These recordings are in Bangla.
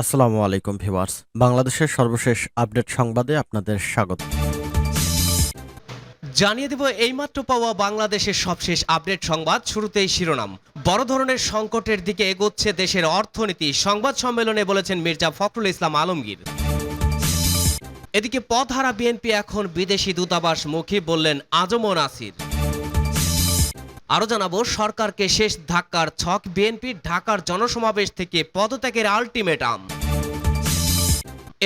আসসালামু আলাইকুম ভিউয়ার্স। বাংলাদেশের সর্বশেষ আপডেট সংবাদে আপনাদের স্বাগত। জানিয়ে দেব এইমাত্র পাওয়া বাংলাদেশের সবশেষ আপডেট সংবাদ শুরুতেই শিরোনাম। বড় ধরনের সংকটের দিকে এগোচ্ছে দেশের অর্থনীতি, সংবাদ সম্মেলনে বলেছেন মির্জা ফখরুল ইসলাম আলমগীর। এদিকে পথহারা বিএনপি এখন বিদেশি দূতাবাস মুখী বললেন আজম নাসির। আরও জানাব, সরকারকে শেষ ধাক্কার ছক বিএনপির ঢাকার জনসমাবেশ থেকে পদত্যাগের আলটিমেটাম।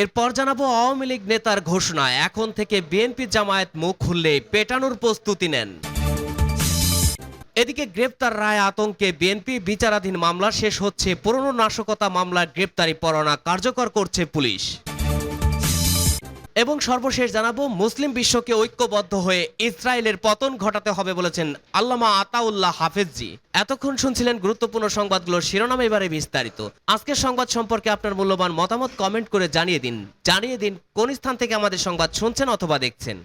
এরপর জানাব, আওয়ামী লীগ নেতার ঘোষণা, এখন থেকে বিএনপি জামায়াত মুখ খুললে পেটানোর প্রস্তুতি নেন। এদিকে গ্রেপ্তার রায় আতঙ্কে বিএনপি বিচারাধীন মামলা শেষ হচ্ছে, পুরনো নাশকতা মামলার গ্রেপ্তারি পরোয়ানা কার্যকর করছে পুলিশ। এবং সর্বশেষ জানাব, মুসলিম বিশ্বকে ঐক্যবদ্ধ হয়ে ইসরায়েলের পতন ঘটাতে হবে বলেছেন আল্লামা আতাউল্লাহ হাফেজজি। এতক্ষণ শুনছিলেন গুরুত্বপূর্ণ সংবাদগুলোর শিরোনাম এবারে বিস্তারিত। আজকের সংবাদ সম্পর্কে আপনার মূল্যবান মতামত কমেন্ট করে জানিয়ে দিন। জানিয়ে দিন, কোন স্থান থেকে আমাদের সংবাদ শুনছেন অথবা দেখছেন।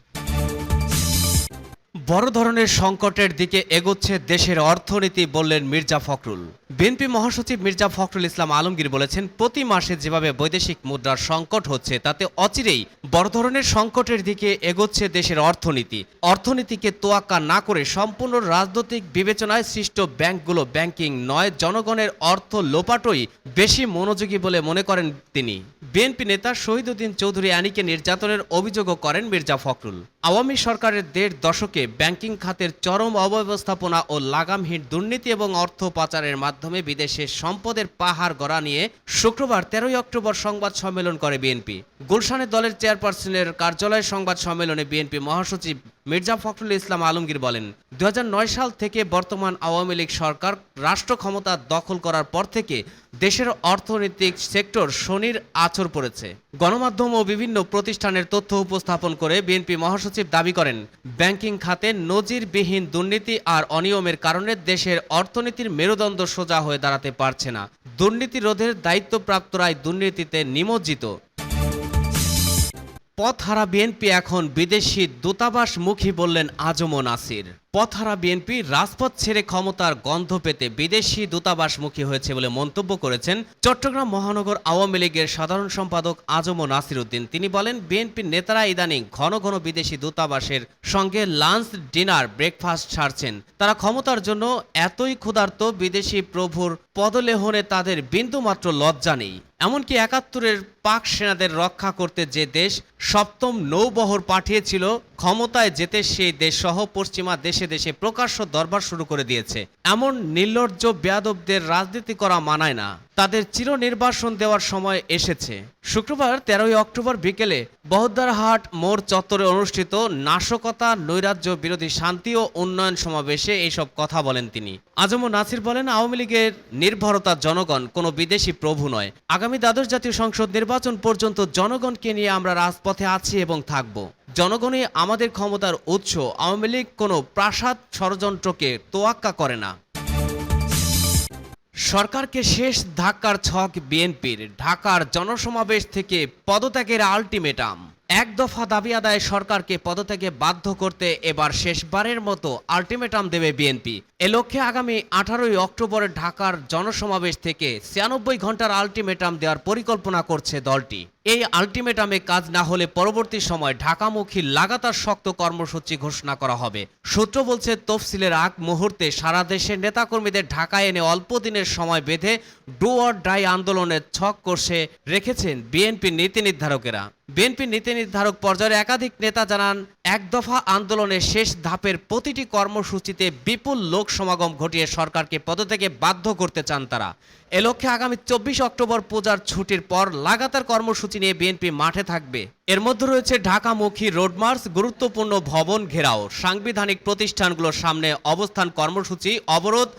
বড় ধরনের সংকটের দিকে এগোচ্ছে দেশের অর্থনীতি, বললেন মির্জা ফখরুল। বিএনপি মহাসচিব মির্জা ফখরুল ইসলাম আলমগীর বলেছেন, প্রতি মাসে যেভাবে বৈদেশিক মুদ্রার সংকট হচ্ছে, তাতে অচিরেই বড় ধরনের সংকটের দিকে এগোচ্ছে দেশের অর্থনীতি। অর্থনীতিকে তোয়াক্কা না করে সম্পূর্ণ রাজনৈতিক বিবেচনায় সৃষ্ট ব্যাংকগুলো ব্যাংকিং নয়, জনগণের অর্থ লোপাটই বেশি মনোযোগী বলে মনে করেন তিনি। বিএনপি নেতা শহীদুদ্দিন চৌধুরী আনীকে নির্যাতনের অভিযোগও করেন মির্জা ফখরুল। আওয়ামী সরকারের দেড় দশকে ব্যাংকিং খাতের চরম অব্যবস্থাপনা ও লাগামহীন দুর্নীতি এবং অর্থ পাচারের মাধ্যমে বিদেশে সম্পদের পাহাড় গড়া নিয়ে শুক্রবার তেরোই অক্টোবর সংবাদ সম্মেলন করে বিএনপি। গুলশানের দলের চেয়ারপারসনের কার্যালয়ে সংবাদ সম্মেলনে বিএনপি মহাসচিব মির্জা ফখরুল ইসলাম আলমগীর বলেন দু হাজার নয় সাল থেকে বর্তমান আওয়ামী লীগ সরকার রাষ্ট্র ক্ষমতা দখল করার পর থেকে দেশের অর্থনৈতিক সেক্টর শনির আছর পড়েছে। গণমাধ্যম ও বিভিন্ন প্রতিষ্ঠানের তথ্য উপস্থাপন করে বিএনপি মহাসচিব দাবি করেন, ব্যাংকিং খাতে নজিরবিহীন দুর্নীতি আর অনিয়মের কারণে দেশের অর্থনীতির মেরুদণ্ড সোজা হয়ে দাঁড়াতে পারছে না। দুর্নীতি রোধের দায়িত্বপ্রাপ্তরাই দুর্নীতিতে নিমজ্জিত। পথহারা বিএনপি এখন বিদেশি দূতাবাসমুখী বললেন আজম নাসির। পথহারা বিএনপি রাজপথ ছেড়ে ক্ষমতার গন্ধ পেতে বিদেশি দূতাবাসমুখী হয়েছে বলে মন্তব্য করেছেন চট্টগ্রাম মহানগর আওয়ামী লীগের সাধারণ সম্পাদক আজম নাসির উদ্দিন তিনি বলেন, বিএনপির নেতারা ইদানিং ঘন ঘন বিদেশি দূতাবাসের সঙ্গে লাঞ্চ, ডিনার, ব্রেকফাস্ট ছাড়ছেন তারা ক্ষমতার জন্য এতই ক্ষুধার্ত বিদেশি প্রভুর পদলেহনে তাদের বিন্দুমাত্র লজ্জা নেই। এমনকি একাত্তরের পাক সেনাদের রক্ষা করতে যে দেশ সপ্তম নৌবহর পাঠিয়েছিল, ক্ষমতায় যেতে সেই দেশসহ পশ্চিমা দেশে দেশে প্রকাশ্য দরবার শুরু করে দিয়েছে। এমন নির্লজ্জ, বেয়াদবদের রাজনীতি করা মানায় না। তাদের চিরনির্বাসন দেওয়ার সময় এসেছে। শুক্রবার তেরোই অক্টোবর বিকেলে বহদ্দারহাট মোড় চত্বরে অনুষ্ঠিত নাশকতা, নৈরাজ্য বিরোধী শান্তি ও উন্নয়ন সমাবেশে এইসব কথা বলেন তিনি। আজম নাসির বলেন, আওয়ামী লীগের নির্ভরতা জনগণ, কোনো বিদেশি প্রভু নয়। আগামী দ্বাদশ জাতীয় সংসদ নির্বাচন পর্যন্ত জনগণকে নিয়ে আমরা রাজপথে আছি এবং থাকব। জনগণই আমাদের ক্ষমতার উৎস। আওয়ামী লীগ কোনো প্রাসাদ ষড়যন্ত্রকে তোয়াক্কা করে না। সরকারকে শেষ ধাক্কার ছক বিএনপির, ঢাকার জনসমাবেশ থেকে পদত্যাগের আলটিমেটাম। এক দফা দাবি আদায়ে সরকারকে পদত্যাগে বাধ্য করতে এবার শেষবারের মতো আলটিমেটাম দেবে বিএনপি। এ লক্ষ্যে আগামী আঠারোই অক্টোবরে ঢাকার জনসমাবেশ থেকে ছিয়ানব্বই ঘণ্টার আলটিমেটাম দেওয়ার পরিকল্পনা করছে দলটি। এই আলটিমেটামে কাজ না হলে পরবর্তী সময় ঢাকামুখী লাগাতার শক্ত কর্মসূচি ঘোষণা করা হবে। সূত্র বলছে, তফসিলের আগ মুহূর্তে সারা দেশের নেতাকর্মীদের ঢাকায় এনে অল্প দিনের সময় বেঁধে ডু অর ডাই আন্দোলনের ছক করছে রেখেছেন বিএনপির নীতি নির্ধারকেরা। বিএনপির নীতি নির্ধারক পর্যায়ের একাধিক নেতা জানান, এক দফা আন্দোলনের শেষ ধাপের প্রতিটি কর্মসূচিতে বিপুল লোক সমাগম ঘটিয়ে সরকারকে পদত্যাগে বাধ্য করতে চান তারা। এ লক্ষ্যে আগামী চব্বিশ অক্টোবর পূজার ছুটির পর লাগাতার কর্মসূচি নিয়ে বিএনপি মাঠে থাকবে। এর মধ্যে রয়েছে ঢাকামুখী রোডমার্চ, গুরুত্বপূর্ণ ভবন ঘেরাও, সাংবিধানিক প্রতিষ্ঠানগুলোর সামনে অবস্থান কর্মসূচি, অবরোধ,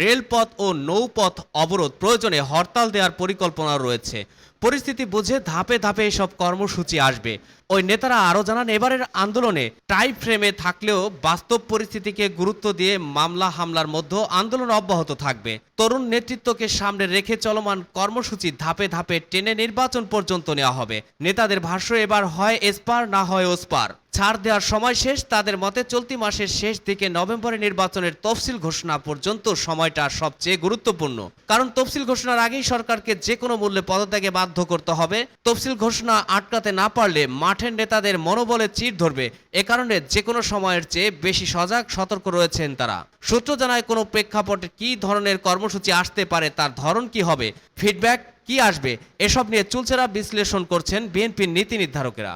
রেলপথ ও নৌপথ অবরোধ প্রয়োজনে হরতাল দেওয়ার পরিকল্পনা রয়েছে। পরিস্থিতি বুঝে ধাপে ধাপে এসব কর্মসূচি আসবে। ওই নেতারা আরও জানান, এবারের আন্দোলনে টাই ফ্রেমে থাকলেও বাস্তব পরিস্থিতিকে গুরুত্ব দিয়ে মামলা হামলার মধ্যে আন্দোলন অব্যাহত থাকবে। তরুণ নেতৃত্বকে সামনে রেখে চলমান কর্মসূচি ধাপে ধাপে টেনে নির্বাচন পর্যন্ত নেওয়া হবে। নেতাদের ভাষ্য, এবার হয় এসপার, না হয় ওসপার। ছাড় দেওয়ার সময় শেষ, তাদের মতে চলতি মাসের শেষ দিকে নভেম্বরে নির্বাচনের তফসিল ঘোষণা পর্যন্ত সময়টা সবচেয়ে গুরুত্বপূর্ণ। কারণ তফসিল ঘোষণার আগেই সরকারকে যে কোনো মূল্যে পদত্যাগে বাধ্য করতে হবে। তফসিল ঘোষণা আটকাতে না পারলে মাঠের নেতাদের মনোবলে চির ধরবে। এ কারণে যে কোনো সময়ের চেয়ে বেশি সজাগ, সতর্ক রয়েছেন তারা। সূত্র জানায়, কোনো প্রেক্ষাপটে কি ধরনের কর্মসূচি আসতে পারে, তার ধরন কি হবে ফিডব্যাক কি আসবে, এসব নিয়ে চুলচেরা বিশ্লেষণ করছেন বিএনপির নীতি নির্ধারকেরা।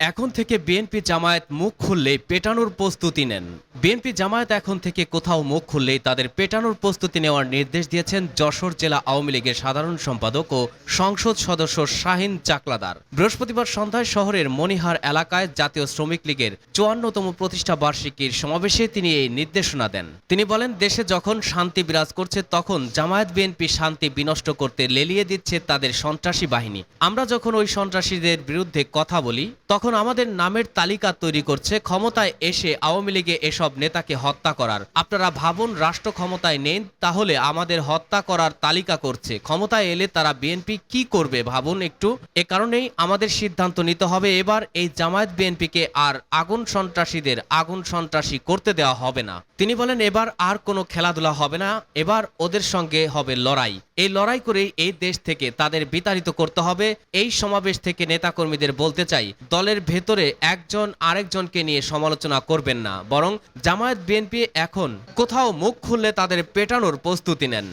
এখন থেকে বিএনপি জামায়াত মুখ খুললেই পেটানোর প্রস্তুতি নেন। বিএনপি জামায়াত এখন থেকে কোথাও মুখ খুললেই তাদের পেটানোর প্রস্তুতি নেওয়ার নির্দেশ দিয়েছেন যশোর জেলা আওয়ামী লীগের সাধারণ সম্পাদক ও সংসদ সদস্য শাহিন চাকলাদার। বৃহস্পতিবার সন্ধ্যায় শহরের মনিহার এলাকায় জাতীয় শ্রমিক লীগের চুয়ান্নতম প্রতিষ্ঠা বার্ষিকীর সমাবেশে তিনি এই নির্দেশনা দেন। তিনি বলেন, দেশে যখন শান্তি বিরাজ করছে, তখন জামায়াত বিএনপি শান্তি বিনষ্ট করতে লেলিয়ে দিচ্ছে তাদের সন্ত্রাসী বাহিনী। আমরা যখন ওই সন্ত্রাসীদের বিরুদ্ধে কথা বলি, তখন আমাদের নামের তালিকা তৈরি করছে, ক্ষমতায় এসে আওয়ামী লীগে এসব নেতাকে হত্যা করার। আপনারা ভাবুন, রাষ্ট্র ক্ষমতায় নেন তাহলে আমাদের হত্যা করার তালিকা করছে। ক্ষমতায় এলে তারা বিএনপি কি করবে ভাবুন একটু। এ কারণেই আমাদের সিদ্ধান্ত নিতে হবে, এবার এই জামায়াত বিএনপিকে আর আগুন সন্ত্রাসীদের আগুন সন্ত্রাসী করতে দেওয়া হবে না। তিনি বলেন, এবার আর কোনো খেলাধুলা হবে না, এবার ওদের সঙ্গে হবে লড়াই। এই লড়াই করেই এই দেশ থেকে তাদের বিতাড়িত করতে হবে। এই সমাবেশ থেকে নেতাকর্মীদের বলতে চাই, দলের ভেতরে একজন আরেকজনকে নিয়ে সমালোচনা করবেন না, বরং জামায়াত বিএনপি এখন কোথাও মুখ খুললে তাদের পেটানোর প্রস্তুতি নেন।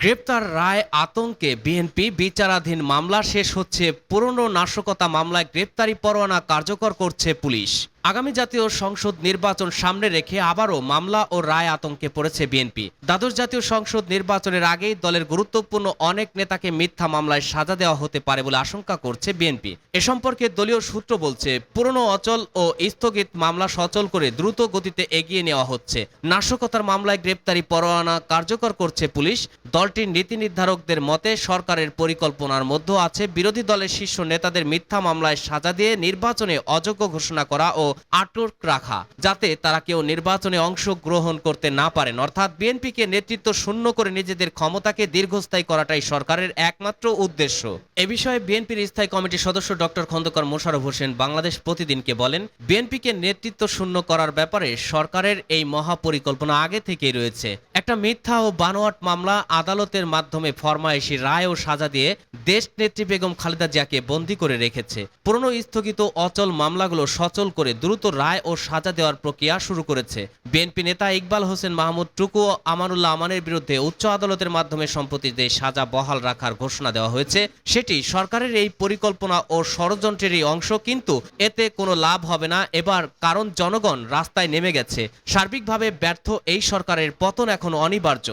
গ্রেপ্তার রায় আতঙ্কে বিএনপি বিচারাধীন মামলা শেষ হচ্ছে, পুরনো নাশকতা মামলায় গ্রেপ্তারি পরোয়ানা কার্যকর করছে পুলিশ। আগামী জাতীয় সংসদ নির্বাচন সামনে রেখে আবারও মামলা ও রায় আতঙ্কে পড়েছে বিএনপি। দ্বাদশ জাতীয় সংসদ নির্বাচনের আগেই দলের গুরুত্বপূর্ণ অনেক নেতাকে মিথ্যা মামলায় সাজা দেওয়া হতে পারে বলে আশঙ্কা করছে বিএনপি। এ সম্পর্কে দলীয় সূত্র বলছে, পুরনো, অচল ও স্থগিত মামলা সচল করে দ্রুত গতিতে এগিয়ে নেওয়া হচ্ছে। নাশকতার মামলায় গ্রেপ্তারি পরোয়ানা কার্যকর করছে পুলিশ। দলটির নীতি নির্ধারকদের মতে সরকারের পরিকল্পনার মধ্যে আছে। বিরোধী দলের শীর্ষ নেতাদের মিথ্যা মামলায় সাজা দিয়ে নির্বাচনে অযোগ্য ঘোষণা করা ও আটক রাখা, যাতে তারা কেউ নির্বাচনে অংশগ্রহণ করতে না পারেন। অর্থাৎ বিএনপিকে নেতৃত্ব শূন্য করে নিজেদের ক্ষমতাকে দীর্ঘস্থায়ী করাটাই সরকারের একমাত্র উদ্দেশ্য। এ বিষয়ে বিএনপির স্থায়ী কমিটির সদস্য ডক্টর খন্দকার মোশারফ হোসেন বাংলাদেশ প্রতিদিনকে বলেন, বিএনপিকে নেতৃত্ব শূন্য করার ব্যাপারে সরকারের এই মহাপরিকল্পনা আগে থেকেই রয়েছে। একটা মিথ্যা ও বানোয়াট মামলা আদালতের মাধ্যমে ফরমায়েশি রায় ও সাজা দিয়ে দেশ নেত্রী বেগম খালেদা জিয়াকে বন্দী করে রেখেছে। পুরনো স্থগিত অচল মামলাগুলো সচল করে দ্রুত রায় ও সাজা দেওয়ার প্রক্রিয়া শুরু করেছে। বিএনপি নেতা ইকবাল হোসেন মাহমুদ টুকু ও আমানুল্লাহ আমানের বিরুদ্ধে উচ্চ আদালতের মাধ্যমে সম্প্রতি যে সাজা বহাল রাখার ঘোষণা দেওয়া হয়েছে, সেটি সরকারের এই পরিকল্পনা ও ষড়যন্ত্রেরই অংশ, কিন্তু এতে কোনো লাভ হবে না। এবার কারণ জনগণ রাস্তায় নেমে গেছে। সার্বিকভাবে ব্যর্থ এই সরকারের পতন এখন অনিবার্য।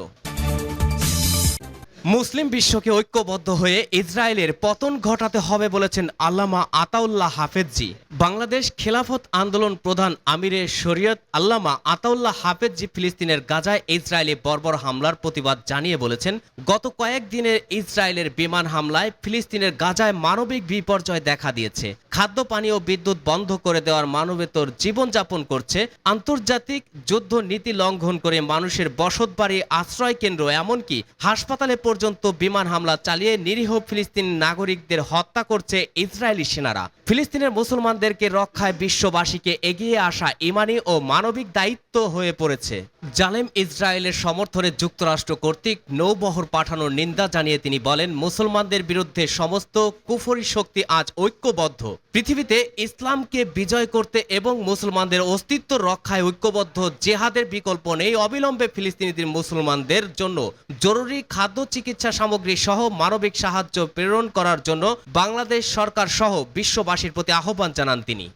মুসলিম বিশ্বকে ঐক্যবদ্ধ হয়ে ইসরায়েলের পতন ঘটাতে হবে বলেছেন আল্লামা আতাউল্লাহ হাফেজজি। বাংলাদেশ খেলাফত আন্দোলন প্রধান আমিরে শরীয়ত আল্লামা আতাউল্লাহ হাফেজজি ফিলিস্তিনের গাজায় ইসরায়েলি বর্বর হামলার প্রতিবাদ জানিয়ে বলেছেন, গত কয়েক কয়েকদিনের ইসরায়েলের বিমান হামলায় ফিলিস্তিনের গাজায় মানবিক বিপর্যয় দেখা দিয়েছে। খাদ্য, পানি ও বিদ্যুৎ বন্ধ করে দেওয়ার মানবেতর জীবনযাপন করছে আন্তর্জাতিক যুদ্ধ নীতি লঙ্ঘন করে মানুষের বসতবাড়ি আশ্রয় কেন্দ্র, এমনকি হাসপাতালে পর্যন্ত বিমান হামলা চালিয়ে নিরীহ ফিলিস্তিন নাগরিকদের হত্যা করছে ইসরায়েলি সেনারা। ফিলিস্তিনের মুসলমানদেরকে রক্ষায় বিশ্ববাসীকে এগিয়ে আসা ইমানি ও মানবিক দায়িত্ব হয়ে পড়েছে। জালেম ইসরায়েলের সমর্থনে যুক্তরাষ্ট্র কর্তৃক নৌবহর পাঠানোর নিন্দা জানিয়ে তিনি বলেন, মুসলমানদের বিরুদ্ধে সমস্ত কুফরি শক্তি আজ ঐক্যবদ্ধ। পৃথিবীতে ইসলামকে বিজয় করতে এবং মুসলমানদের অস্তিত্ব রক্ষায় ঐক্যবদ্ধ জেহাদের বিকল্প নেই অবিলম্বে ফিলিস্তিনিদের মুসলমানদের জন্য। জরুরি খাদ্য চিকিৎসা সামগ্রী সহ মানবিক সাহায্য প্রেরণ করার জন্য বাংলাদেশ সরকার সহ বিশ্ববাসীর প্রতি আহ্বান জানান তিনি।